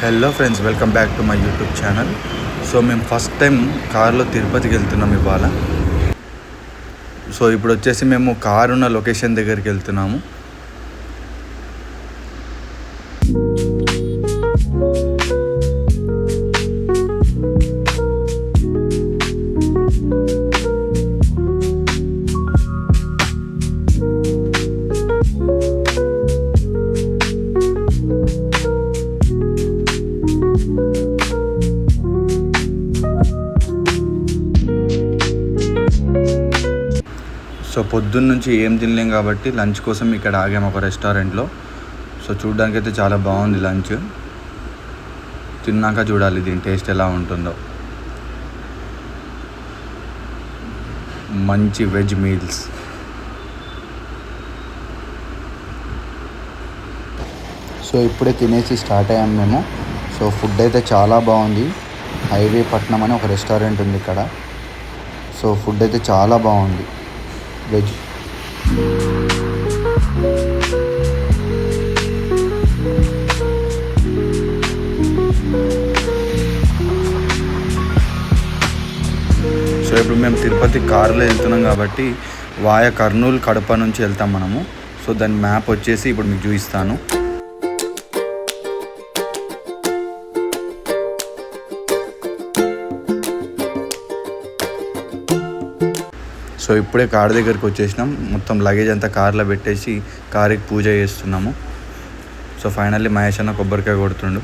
Hello friends welcome back to my YouTube channel so మేము first time కారులో తిరుపతికి వెళ్తున్నాం ఇవాళ. సో ఇప్పుడు వచ్చేసి మేము కారు ఉన్న లొకేషన్ దగ్గరికి వెళ్తున్నాము. సో పొద్దున్న నుంచి ఏం తినలేం కాబట్టి లంచ్ కోసం ఇక్కడ ఆగాము ఒక రెస్టారెంట్లో. సో చూడ్డానికి అయితే చాలా బాగుంది లంచ్. తిన్నాక చూడాలి దీని టేస్ట్ ఎలా ఉంటుందో. మంచి వెజ్ మీల్స్. సో ఇప్పుడే తినేసి స్టార్ట్ అయ్యాము మేము. సో ఫుడ్ అయితే చాలా బాగుంది. హైవే పట్నం అని ఒక రెస్టారెంట్ ఉంది ఇక్కడ. సో ఫుడ్ అయితే చాలా బాగుంది. వెజ్. సో ఇప్పుడు మేము తిరుపతి కారులో వెళ్తున్నాం కాబట్టి వాయ కర్నూలు కడప నుంచి వెళ్తాం మనము. సో దాని మ్యాప్ వచ్చేసి ఇప్పుడు మీకు చూపిస్తాను. సో ఇప్పుడే కార్ దగ్గరికి వచ్చేసినాం. మొత్తం లగేజ్ అంతా కార్లో పెట్టేసి కారుకి పూజ చేస్తున్నాము. సో ఫైనల్లీ మహేష్ అన్న కొబ్బరికాయ కొడుతుండు.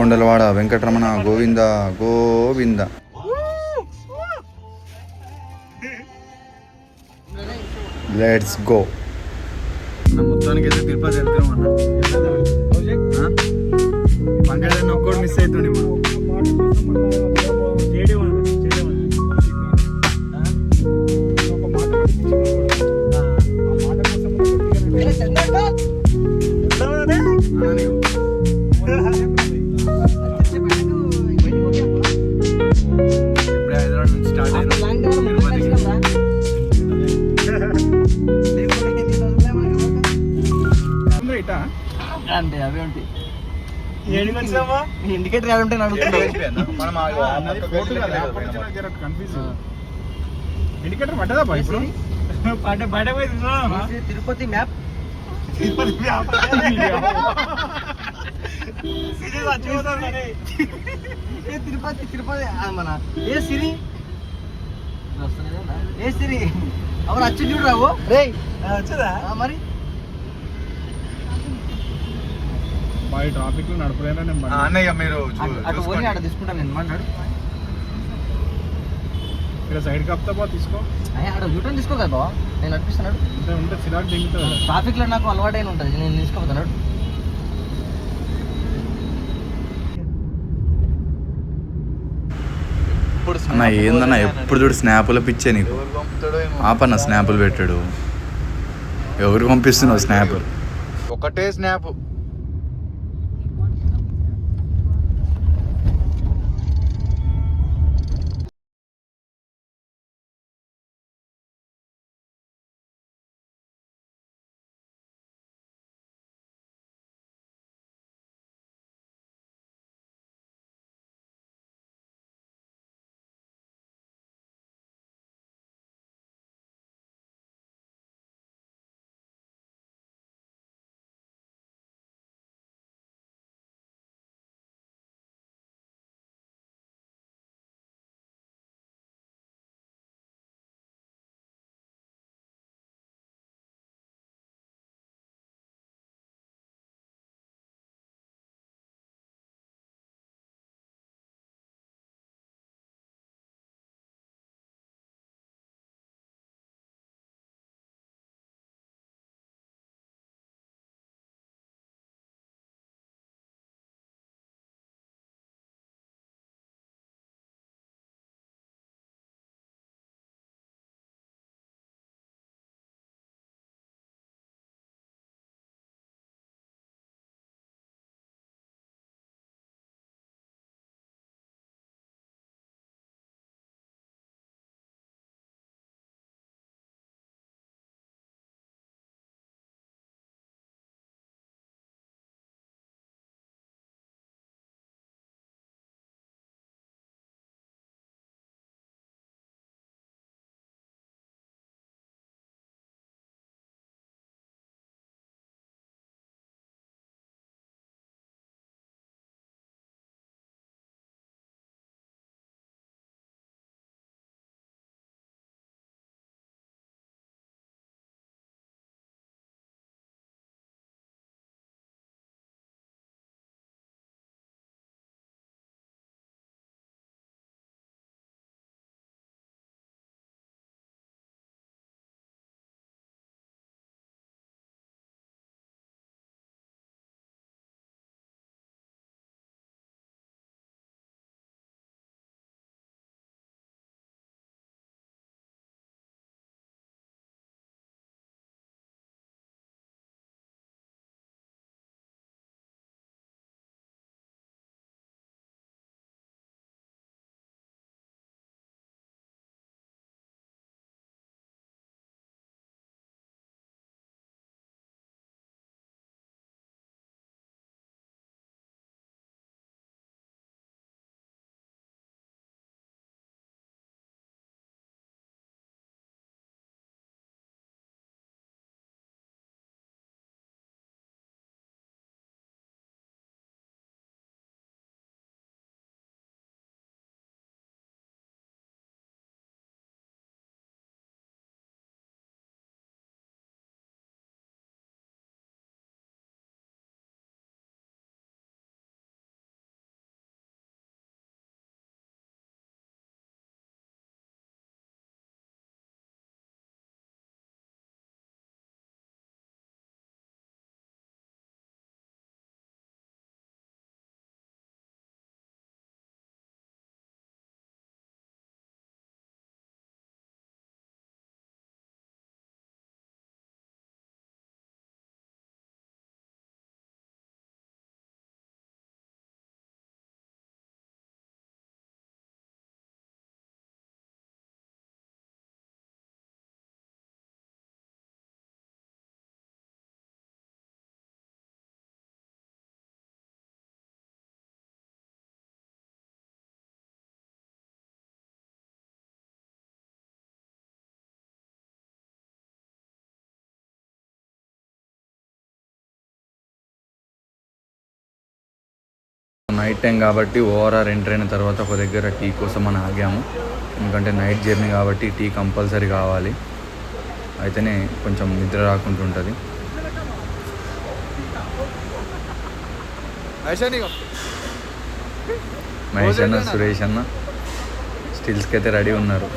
కొండలవాడ వెంకటరమణ గోవింద గోవింద. లెట్స్ గో మొత్తానికి అయితే తిరుపతి వెళ్తున్నాం అన్న. అడుగుతున్నావు మనం ఇండికేటర్ పడ్డదా బాయ్ ఇప్పుడు? పడ్డ బయట పోయి చూసావా? తిరుపతి మ్యాప్. తిరుపతి. ఏ తిరుపతి తిరుపతి ఆ, మన ఏ సిరి? ఏ సిరి? అవును వచ్చి చూడు రావు రే ఆ, వచ్చేదా? మరి? బాయ్ ట్రాఫిక్లో నడపలేనా నేను. అన్నయ్య మీరు అటు- అటు పోయి ఆడ తీసుకుంటాను నేను మాట్లాడు. ఇక్కడ సైడ్ కప్తా బా తీసుకో. అయ్యా ఆడ యూటర్న్ తీసుకో కదా నేను నడిపిస్తున్నాడు ఉంటే ఉంటే చిరాకు దిగుతుంది. ట్రాఫిక్లో నాకు అలవాటైన ఉంటుంది నేను తీసుకోపోతున్నాడు అన్న ఏందన్న ఎప్పుడు చూడు స్నాపుల పిచ్చే నీకు? ఆపన్న స్నాపులు పెట్టాడు. ఎవరు పంపిస్తున్నావు స్నాప్ ఒకటే స్నాప్. నైట్ టైం కాబట్టి ఓఆర్ఆర్ ఎంటర్ అయిన తర్వాత ఒక దగ్గర టీ కోసం మనం ఆగాము. ఎందుకంటే నైట్ జర్నీ కాబట్టి టీ కంపల్సరీ కావాలి. అయితేనే కొంచెం నిద్ర రాకుండా ఉంటుంది. మహేష్ అన్న సురేష్ అన్న స్టిల్స్కి అయితే రెడీ ఉన్నారు.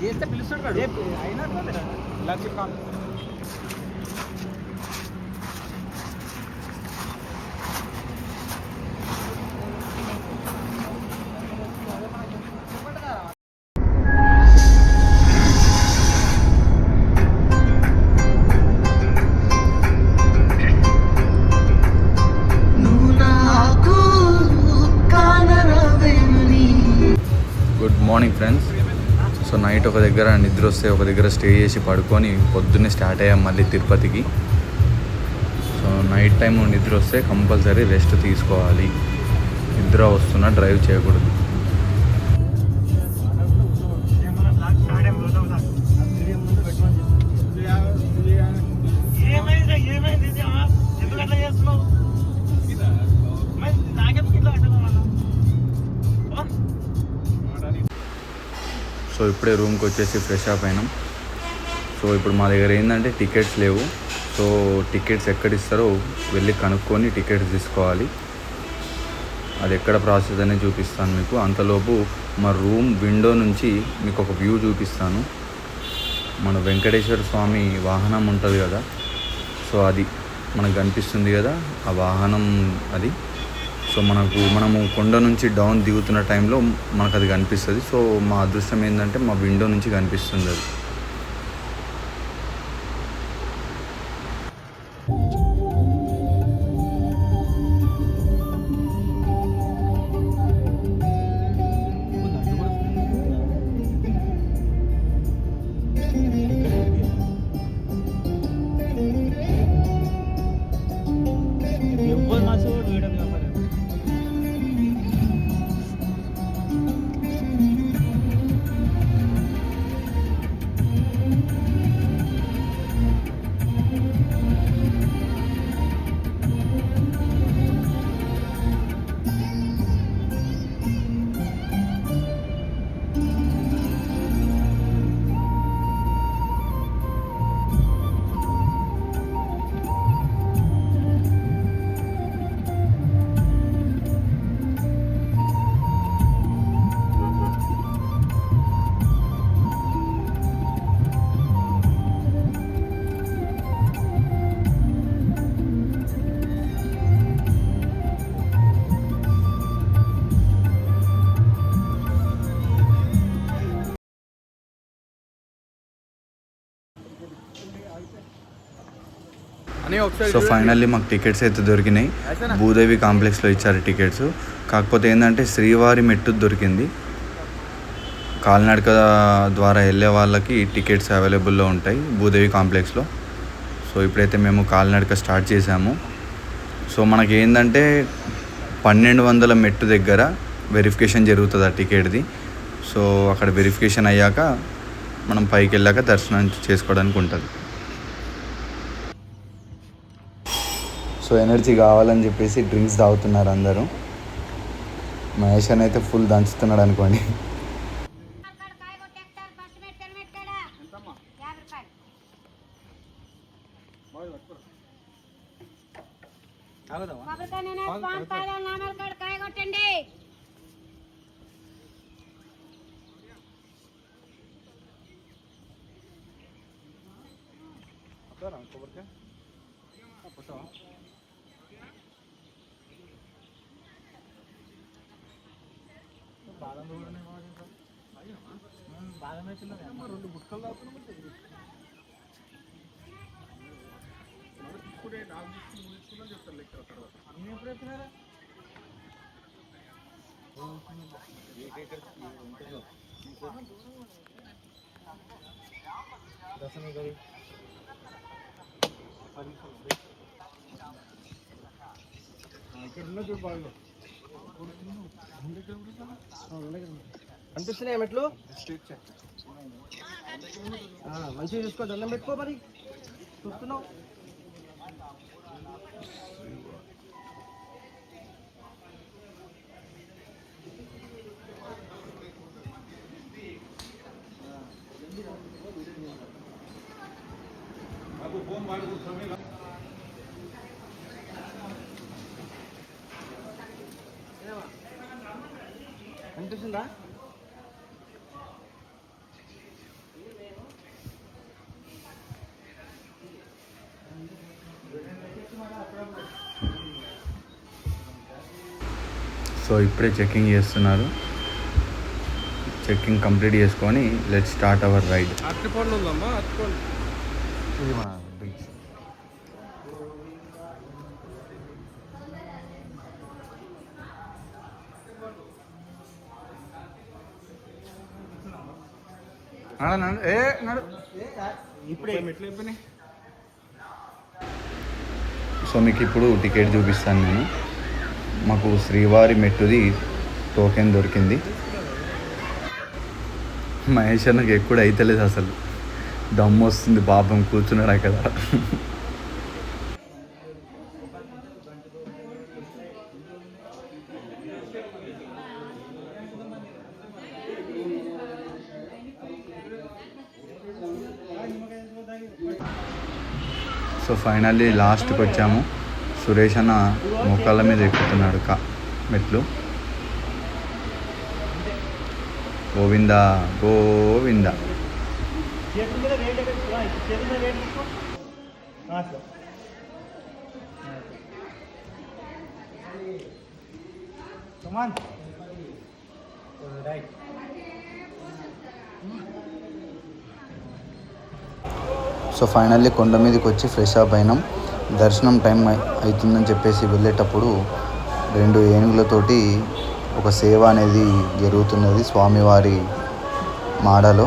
చేస్తే పిలుస్తాడు అయినా గుడ్ నైట్ ఒక దగ్గర నిద్ర వస్తే ఒక దగ్గర స్టే చేసి పడుకొని పొద్దున్నే స్టార్ట్ అయ్యాం మళ్ళీ తిరుపతికి. సో నైట్ టైం నిద్ర వస్తే కంపల్సరీ రెస్ట్ తీసుకోవాలి. నిద్ర వస్తున్నా డ్రైవ్ చేయకూడదు. సో ఇప్పుడే రూమ్కి వచ్చేసి ఫ్రెష్ అప్ అయినాం. సో ఇప్పుడు మా దగ్గర ఏంటంటే టికెట్స్ లేవు. సో టికెట్స్ ఎక్కడ ఇస్తారో వెళ్ళి కనుక్కొని టికెట్స్ తీసుకోవాలి. అది ఎక్కడ ప్రాసెస్ అనేది చూపిస్తాను మీకు. అంతలోపు మా రూమ్ విండో నుంచి మీకు ఒక వ్యూ చూపిస్తాను. మన వెంకటేశ్వర స్వామి వాహనం ఉంటుంది కదా. సో అది మనకు కనిపిస్తుంది కదా. ఆ వాహనం అది. సో మనకు మనము కొండ నుంచి డౌన్ దిగుతున్న టైంలో మనకు అది కనిపిస్తుంది. సో మా అదృష్టం ఏంటంటే మా విండో నుంచి కనిపిస్తుంది అది. సో ఫైనల్లీ మాకు టికెట్స్ అయితే దొరికినాయి. భూదేవి కాంప్లెక్స్లో ఇచ్చారు టికెట్స్. కాకపోతే ఏంటంటే శ్రీవారి మెట్టు దొరికింది. కాలినడక ద్వారా వెళ్ళే వాళ్ళకి టికెట్స్ అవైలబుల్లో ఉంటాయి భూదేవి కాంప్లెక్స్లో. సో ఇప్పుడైతే మేము కాలినడక స్టార్ట్ చేసాము సో మనకి ఏంటంటే పన్నెండు వందల మెట్టు దగ్గర వెరిఫికేషన్ జరుగుతుంది ఆ టికెట్ది. సో అక్కడ వెరిఫికేషన్ అయ్యాక మనం పైకి వెళ్ళాక దర్శనం చేసుకోవడానికి ఉంటుంది. సో ఎనర్జీ కావాలని చెప్పేసి డ్రింక్స్ తాగుతున్నారు అందరూ. మహేష్ అని అయితే ఫుల్ దంచుతున్నాడు అనుకోండి. రెండు గుట్కలు నేను ఎప్పుడు ఎత్తున్నారా దర్శనం కదా ఇక్కడ ఉన్న చూడు బాగా అనిపిస్తున్నాయి మెట్లు? మంచిగా చూసుకో దండం పెట్టుకో మరి. చూస్తున్నావు? అనిపిస్తుందా సో ఇప్పుడే చెకింగ్ చేస్తున్నారు. చెకింగ్ కంప్లీట్ చేసుకొని లెట్ స్టార్ట్ అవర్ రైడ్ అరటిపండు ఉందమ్మా అరటిపండు ఇది మన బీచ్ ఏ నడు. ఇప్పుడే. మెట్లు అయిపోయినాయి సో మీకు ఇప్పుడు టికెట్ చూపిస్తాను నేను. మాకు శ్రీవారి మెట్టుది టోకెన్ దొరికింది. మహేష్ అన్నకి ఎక్కువ అయితలేదు అసలు. దమ్ము వస్తుంది పాపం కూర్చున్నాడు అక్కడ. సో ఫైనల్లీ లాస్ట్కి వచ్చాము. సురేష్ అన్న మోకాళ్ళ మీద ఎక్కుతున్నాడు కా మెట్లు. గోవింద గోవింద. చేతుల మీద వేడి పెట్టుకో చేతుల మీద వేడి పెట్టుకో అట్లా కమాన్ రైట్ సో ఫైనల్లీ కొండ మీదకి వచ్చి ఫ్రెష్ అప్ అయినాం. దర్శనం టైం అవుతుందని చెప్పేసి వెళ్ళేటప్పుడు రెండు ఏనుగులతోటి ఒక సేవ అనేది జరుగుతున్నది స్వామివారి మాడలో.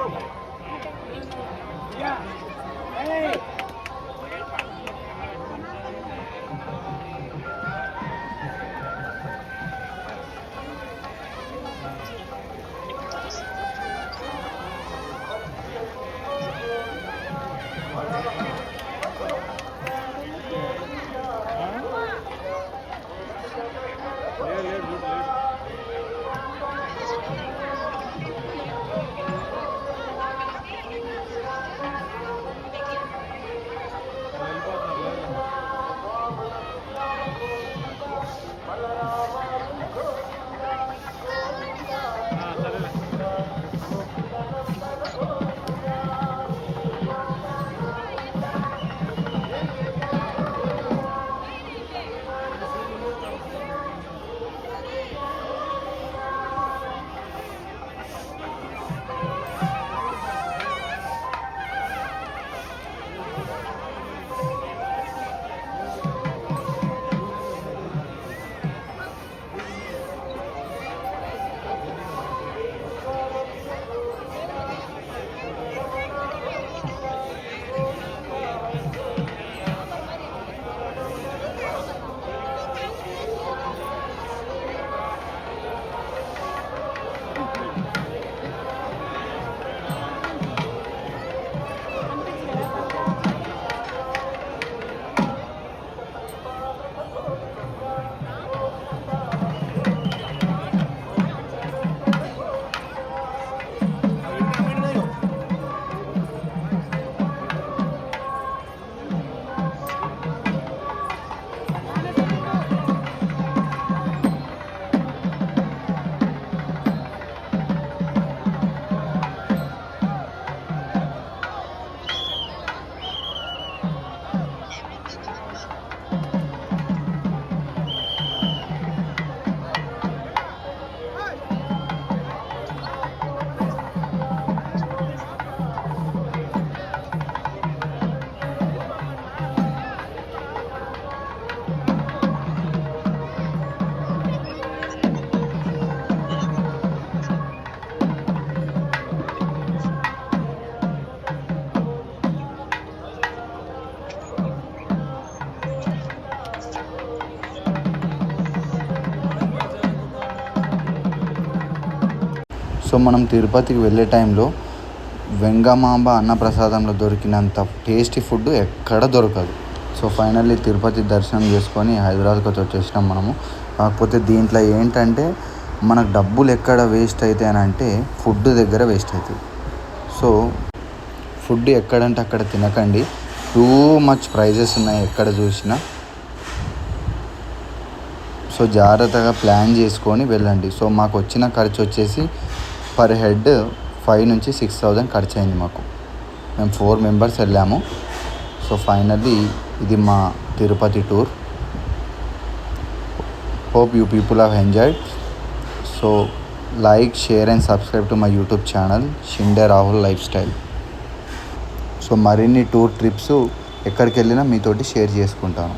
Whoa. సో మనం తిరుపతికి వెళ్ళే టైంలో వెంగమాంబ అన్నప్రసాదంలో దొరికినంత టేస్టీ ఫుడ్ ఎక్కడ దొరకదు. సో ఫైనల్లీ తిరుపతి దర్శనం చేసుకొని హైదరాబాద్కి వచ్చి వచ్చేసినాం మనము. కాకపోతే దీంట్లో ఏంటంటే మనకు డబ్బులు ఎక్కడ వేస్ట్ అవుతాయి అని అంటే ఫుడ్ దగ్గర వేస్ట్ అవుతుంది సో ఫుడ్ ఎక్కడంటే అక్కడ తినకండి. టూ మచ్ ప్రైజెస్ ఉన్నాయి ఎక్కడ చూసినా. సో జాగ్రత్తగా ప్లాన్ చేసుకొని వెళ్ళండి. సో మాకు వచ్చిన ఖర్చు వచ్చేసి పర్ హెడ్ ఫైవ్ నుంచి సిక్స్ థౌజండ్ ఖర్చు అయింది మాకు. మేము ఫోర్ మెంబర్స్ వెళ్ళాము. సో ఫైనల్లీ ఇది మా Tirupati tour. Hope you people have enjoyed so like share and subscribe to my YouTube channel Shinde Rahul lifestyle so మరిన్ని టూర్ ట్రిప్స్ ఎక్కడికి వెళ్ళినా మీతోటి షేర్ చేసుకుంటాను.